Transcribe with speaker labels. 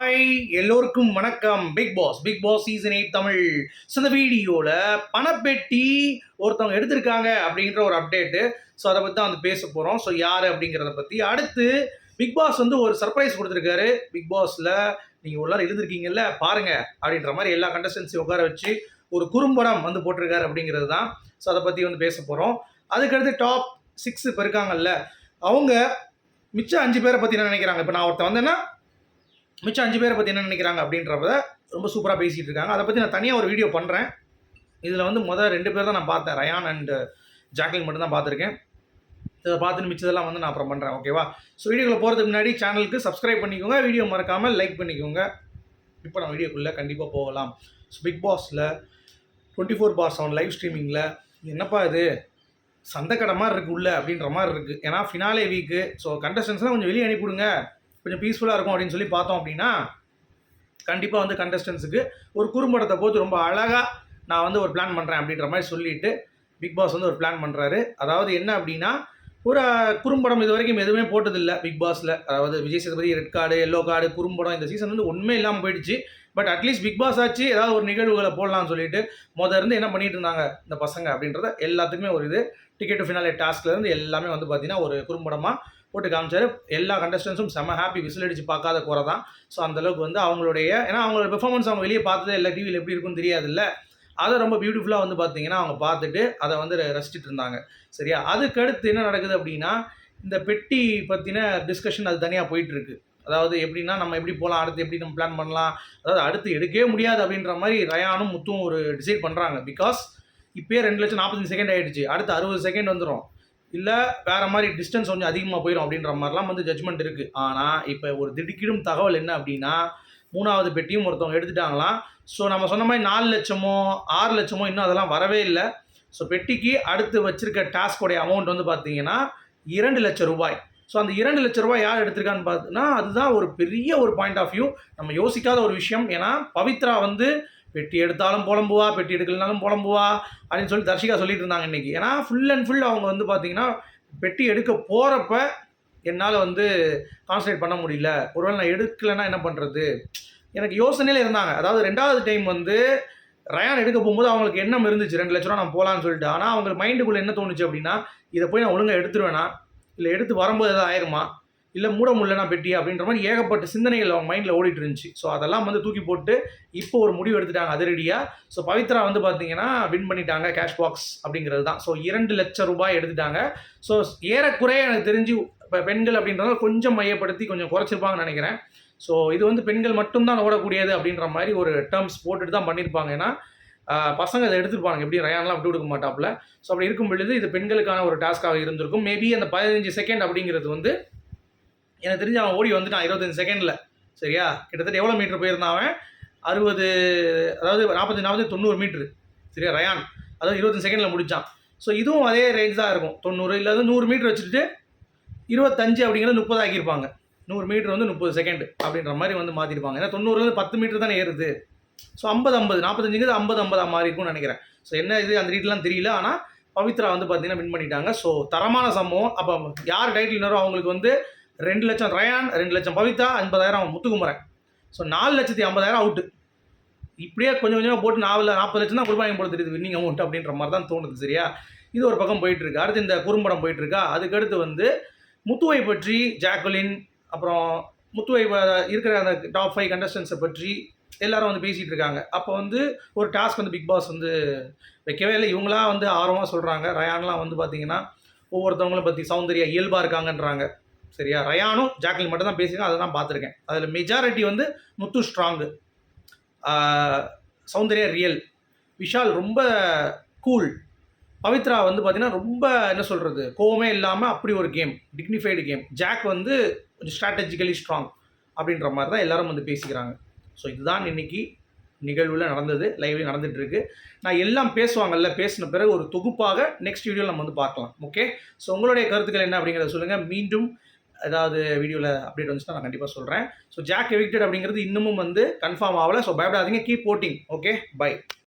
Speaker 1: Hi எல்லோருக்கும் வணக்கம். Bigg Boss Bigg Boss season eight Tamil. So இந்த வீடியோவில் பணப்பெட்டி ஒருத்தவங்க எடுத்திருக்காங்க அப்படின்ற ஒரு அப்டேட்டு ஸோ அதை பற்றி தான் வந்து பேச போகிறோம் ஸோ யார் அப்படிங்கிறத பற்றி அடுத்து பிக் பாஸ் வந்து ஒரு சர்ப்ரைஸ் கொடுத்துருக்காரு. பிக் பாஸில் நீங்கள் உள்ளார எழுதிருக்கீங்கல்ல பாருங்க அப்படின்ற மாதிரி எல்லா கண்டஸ்டன்ஸையும் உட்கார வச்சு ஒரு குறும்படம் வந்து போட்டிருக்காரு அப்படிங்கிறது தான். ஸோ அதை பற்றி வந்து பேச போகிறோம் அதுக்கடுத்து டாப் சிக்ஸ் இப்போ இருக்காங்கல்ல. அவங்க மிச்சம் அஞ்சு பேரை பற்றி என்ன நினைக்கிறாங்க? இப்போ நான் ஒருத்தன் வந்தேன்னா மிச்சம் அஞ்சு பேரை பற்றி என்ன நினைக்கிறாங்க அப்படின்றத ரொம்ப சூப்பராக பேசிகிட்டு இருக்காங்க. அதை பற்றி நான் தனியாக ஒரு வீடியோ பண்ணுறேன் இதில் வந்து முதல் ரெண்டு பேர் தான் நான் பார்த்தேன். ரயான் அண்ட் ஜாக்லின் மட்டும் தான் பார்த்துருக்கேன். இதை பார்த்துட்டு மிச்சதெல்லாம் வந்து நான் அப்புறம் பண்ணுறேன் ஓகேவா ஸோ வீடியோக்குள்ள போகிறதுக்கு முன்னாடி சேனலுக்கு சப்ஸ்கிரைப் பண்ணிக்கோங்க. வீடியோ மறக்காமல் லைக் பண்ணிக்கோங்க. இப்போ நான் வீடியோக்குள்ளே கண்டிப்பாக போகலாம். ஸோ பிக் பாஸில் twenty four bar seven live ஸ்ட்ரீமிங்கில் என்னப்பா இது? சந்தைக்கடை மாதிரி இருக்குது உள்ள அப்படின்ற மாதிரி இருக்குது ஏன்னா ஃபினாலே வீக்கு ஸோ கண்டஸ்டன்ஸ்லாம் கொஞ்சம் வெளியே அனுப்பிவிடுங்க. கொஞ்சம் பீஸ்ஃபுல்லாக இருக்கும் அப்படின்னு சொல்லி பார்த்தோம் அப்படின்னா கண்டிப்பாக வந்து கண்டஸ்டன்ஸுக்கு ஒரு குறும்படத்தை போது ரொம்ப அழகாக நான் வந்து ஒரு பிளான் பண்ணுறேன் அப்படின்ற மாதிரி சொல்லிவிட்டு பிக் பாஸ் வந்து ஒரு பிளான் பண்ணுறாரு அதாவது என்ன அப்படின்னா ஒரு குறும்படம் இது வரைக்கும் எதுவுமே போட்டதில்லை பிக் பாஸில் அதாவது Vijay Sethupathi red card yellow card குறும்படம் இந்த சீசன் வந்து ஒன்றுமே இல்லாமல் போயிடுச்சு. பட் அட்லீஸ்ட் பிக் பாஸ் ஆச்சு ஏதாவது ஒரு நிகழ்வுகளை போடலாம்னு சொல்லிட்டு முத இருந்து என்ன பண்ணிட்டு இருந்தாங்க இந்த பசங்க அப்படின்றத எல்லாத்துக்குமே ஒரு இது. டிக்கெட் ஃபினாலே டாஸ்க்லேருந்து எல்லாமே வந்து பார்த்தீங்கன்னா ஒரு குறும்படமாக போட்டு காமிச்சார். எல்லா கண்டஸ்டன்ஸும் செம ஹாப்பி விசில் அடிச்சு பார்க்காத குறை தான். ஸோ அந்தளவுக்கு வந்து அவங்களுடைய ஏன்னா அவங்களோட பெர்ஃபார்மன்ஸ் அவங்க வெளியே பார்த்ததே இல்லை டிவியில் எப்படி இருக்குன்னு தெரியாதுல்ல. அதை ரொம்ப பியூட்டிஃபுல்லாக வந்து பார்த்தீங்கன்னா அவங்க பார்த்துட்டு அதை வந்து ரசிச்சுட்டு இருந்தாங்க. சரியா? அதுக்கடுத்து என்ன நடக்குது அப்படின்னா இந்த பெட்டி பற்றின டிஸ்கஷன் அது தனியாக போயிட்டுருக்கு. அதாவது எப்படின்னா நம்ம எப்படி போகலாம் அடுத்து எப்படி நம்ம பிளான் பண்ணலாம் அதாவது அடுத்து எடுக்கவே முடியாது அப்படின்ற மாதிரி ரயானும் முத்தும் ஒரு டிசைட் பண்ணுறாங்க பிகாஸ் இப்போயே ரெண்டு லட்சம் நாற்பத்தஞ்சு செகண்ட் ஆகிடுச்சு அடுத்து அறுபது செகண்ட் வந்துடும் இல்லை வேற மாதிரி டிஸ்டன்ஸ் கொஞ்சம் அதிகமாக போயிடும் அப்படின்ற மாதிரிலாம் வந்து ஜட்மெண்ட் இருக்குது ஆனால் இப்போ ஒரு திடுக்கிடும் தகவல் என்ன அப்படின்னா மூணாவது பெட்டியும் ஒருத்தவங்க எடுத்துட்டாங்களாம். ஸோ நம்ம சொன்ன மாதிரி நாலு லட்சமோ ஆறு லட்சமோ இன்னும் அதெல்லாம் வரவே இல்லை. ஸோ பெட்டிக்கு அடுத்து வச்சிருக்க டாஸ்கோடைய அமௌண்ட் வந்து பார்த்தீங்கன்னா இரண்டு லட்சம் ரூபாய். ஸோ அந்த இரண்டு லட்ச ரூபாய் யார் எடுத்திருக்கான்னு பார்த்தீங்கன்னா அதுதான் ஒரு பெரிய ஒரு பாயிண்ட் ஆஃப் வியூ நம்ம யோசிக்காத ஒரு விஷயம். ஏன்னா பவித்ரா வந்து பெட்டி எடுத்தாலும் புலம்புவா பெட்டி எடுக்கலனாலும் புலம்புவா அப்படின்னு சொல்லி தர்ஷிகா சொல்லிட்டு இருந்தாங்க இன்னைக்கு. ஏன்னா ஃபுல் அண்ட் ஃபுல் அவங்க வந்து பார்த்தீங்கன்னா பெட்டி எடுக்க போகிறப்ப என்னால் வந்து கான்சன்ட்ரேட் பண்ண முடியல. ஒருவேளை நான் எடுக்கலைன்னா என்ன பண்ணுறது எனக்கு யோசனையில் இருந்தாங்க. அதாவது ரெண்டாவது டைம் வந்து ரயான் எடுக்க போகும்போது அவங்களுக்கு எண்ணம் இருந்துச்சு. ரெண்டு லட்ச ரூபா நான் போகலான்னு சொல்லிட்டு. ஆனால் அவங்களுக்கு மைண்டுக்குள்ளே என்ன தோணுச்சு அப்படின்னா இதை போய் நான் ஒழுங்காக எடுத்துருவேனா? இல்லை எடுத்து வரும்போது எதாவது ஆயிருமா? இல்லை மூட முடியலனா பெட்டி அப்படின்ற மாதிரி ஏகப்பட்ட சிந்தனைகள் அவங்க மைண்டில் ஓடிட்டு இருந்துச்சு ஸோ அதெல்லாம் வந்து தூக்கி போட்டு இப்போ ஒரு முடிவு எடுத்துட்டாங்க அதிரடியாக ஸோ பவித்ரா வந்து பார்த்தீங்கன்னா வின் பண்ணிட்டாங்க கேஷ் பாக்ஸ் அப்படிங்கிறது தான் ஸோ இரண்டு லட்சம் ரூபாய் எடுத்துட்டாங்க. ஸோ ஏறக்குறைய எனக்கு தெரிஞ்சு இப்போ பெண்கள் அப்படின்றத கொஞ்சம் மையப்படுத்தி கொஞ்சம் குறைச்சிருப்பாங்கன்னு நினைக்கிறேன். ஸோ இது வந்து பெண்கள் மட்டும்தான் ஓடக்கூடியது அப்படின்ற மாதிரி ஒரு டேர்ம்ஸ் போட்டுட்டு தான் பண்ணியிருப்பாங்க ஏன்னா பசங்க அதை எடுத்துருப்பாங்க. எப்படி ரயான்லாம் விட்டு கொடுக்க மாட்டாப்புல. ஸோ அப்படி இருக்கும் பொழுது இது பெண்களுக்கான ஒரு டாஸ்க்காக இருந்திருக்கும். மேபி அந்த பதினஞ்சு செகண்ட் அப்படிங்கிறது வந்து எனக்கு தெரிஞ்சு அவன் ஓடி வந்துட்டான் இருபத்தஞ்சு செகண்டில் சரியா? கிட்டத்தட்ட எவ்வளோ மீட்ரு போயிருந்தான் அவன்? அறுபது அதாவது நாற்பத்தஞ்சு நாற்பது தொண்ணூறு மீட்ரு சரியா ரயான்? அதாவது இருபத்தஞ்சு செகண்டில் முடித்தான் ஸோ இதுவும் அதே ரேஞ்ச் தான் இருக்கும். தொண்ணூறு இல்லை நூறு மீட்ரு வச்சுட்டு இருபத்தஞ்சு அப்படிங்கிறது முப்பது ஆக்கியிருப்பாங்க. நூறு மீட்ரு வந்து முப்பது செகண்டு அப்படின்ற மாதிரி வந்து மாற்றிருப்பாங்க ஏன்னா தொண்ணூறுலேருந்து பத்து மீட்டர் தானே ஏறுது. ஸோ ஐம்பது ஐம்பது. நாற்பத்தஞ்சுங்கிறது ஐம்பது ஐம்பதாக மாறி இருக்கும்னு நினைக்கிறேன். ஸோ என்ன இது? அந்த ரீட்லாம் தெரியல. ஆனால் பவித்ரா வந்து பார்த்தீங்கன்னா வின் பண்ணிட்டாங்க. ஸோ தரமான சம்பவம். அப்போ யார் டைட்டில் வினரோ அவங்களுக்கு வந்து ரெண்டு லட்சம் ரயான் ரெண்டு லட்சம் பவித்ரா ஐம்பதாயிரம் முத்துக்குமரன். ஸோ நாலு லட்சத்தி ஐம்பதாயிரம் அவுட்டு இப்படியே கொஞ்சம் கொஞ்சமாக போட்டு நாலு நாற்பது லட்சம் தான் கொடுப்பாங்க போல தெரியுது வின்னிங் அமௌண்ட் அப்படின்ற மாதிரி தான் தோணுது சரியா? இது ஒரு பக்கம் போயிட்டு இருக்கு. அடுத்து இந்த குறும்படம் போயிட்டு இருக்கா? அதுக்கடுத்து வந்து முத்துவை பற்றி ஜாக்குலின் அப்புறம் முத்துவை இருக்கிற அந்த டாப் ஃபைவ் கண்டஸ்டன்ஸை பற்றி எல்லாரும் வந்து பேசிகிட்டு இருக்காங்க. அப்போ வந்து ஒரு டாஸ்க் வந்து பிக் பாஸ் வந்து வைக்கவே இல்லை. இவங்களாம் வந்து ஆர்வமாக சொல்கிறாங்க ரயான்லாம் வந்து பார்த்தீங்கன்னா ஒவ்வொருத்தவங்களும் பற்றி சௌந்தர்யா இயல்பாக இருக்காங்கன்றாங்க. சரியா? ரயானும் ஜாக்லின் மட்டும் தான் பேசியிருக்கேன் அதை தான் பார்த்துருக்கேன். அதில் மெஜாரிட்டி வந்து முத்து ஸ்ட்ராங்கு சௌந்தர்யா ரியல் விஷால் ரொம்ப கூல் பவித்ரா வந்து பார்த்தீங்கன்னா ரொம்ப என்ன சொல்கிறது கோவமே இல்லாமல் அப்படி ஒரு கேம் டிக்னிஃபைடு கேம் ஜாக் வந்து கொஞ்சம் ஸ்ட்ராட்டஜிக்கலி ஸ்ட்ராங் அப்படின்ற மாதிரி தான் எல்லாரும் வந்து பேசிக்கிறாங்க. ஸோ இதுதான் இன்னைக்கு நிகழ்வில் நடந்தது லைவில் நடந்துகிட்ருக்கு நான் எல்லாம் பேசுவாங்கல்ல பேசின பிறகு ஒரு தொகுப்பாக நெக்ஸ்ட் வீடியோவில் நம்ம வந்து பார்க்கலாம். ஓகே ஸோ உங்களுடைய கருத்துக்கள் என்ன அப்படிங்கிறத சொல்லுங்கள் மீண்டும் ஏதாவது வீடியோவில் அப்டேட் வந்துச்சுன்னா நான் கண்டிப்பாக சொல்கிறேன் ஸோ ஜாக் எவிக்டட் அப்படிங்கிறது இன்னமும் வந்து கன்ஃபார்ம் ஆகலை. ஸோ பயப்படாதீங்க. Keep boating okay bye